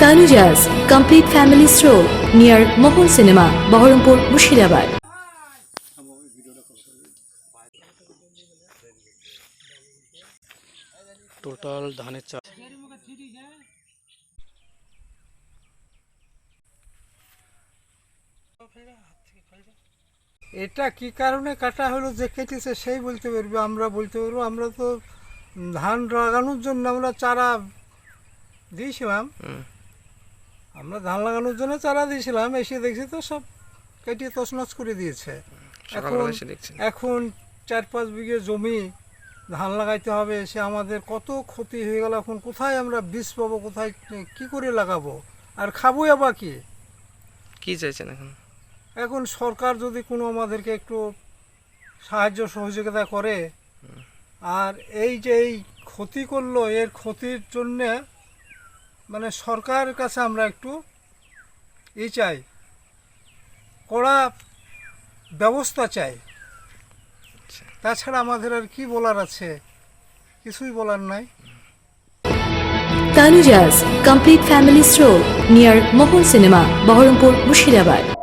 Tanujas Complete Family Stroll near Mohol Cinema, Baharampur, Mushirabad. Total ধানের চাষ এটা কি কারণে কাটা হলো যে কেটেছে সেই বলতে পারবে আমরা বলতে পারব আমরা তো ধান লাগানোর জন্য আমরা চারা দিয়েছিলাম। আমরা ধান লাগানোর জন্য চারা দিয়েছিলাম এসে দেখছি তো সব কেটে তছনছ করে দিয়েছে। এখন এখন চার পাঁচ বিঘে জমি ধান লাগাইতে হবে সে আমাদের কত ক্ষতি হয়ে গেল এখন কোথায় আমরা বীজ পাবো কোথায় কি করে লাগাবো আর খাব আবার কি? কি চাইছেন এখন? এখন সরকার যদি কোনো আমাদেরকে একটু সাহায্য সহযোগিতা করে আর এই যে এই ক্ষতি করল এর ক্ষতির জন্যে মানে সরকারের কাছে আমরা একটু এ চাই কড়া ব্যবস্থা চাই। আচ্ছা। তাছাড়া আমাদের আর কি বলার আছে? কিছুই বলার নাই। Tanujas complete family store near Mohan cinema Baharampur Murshidabad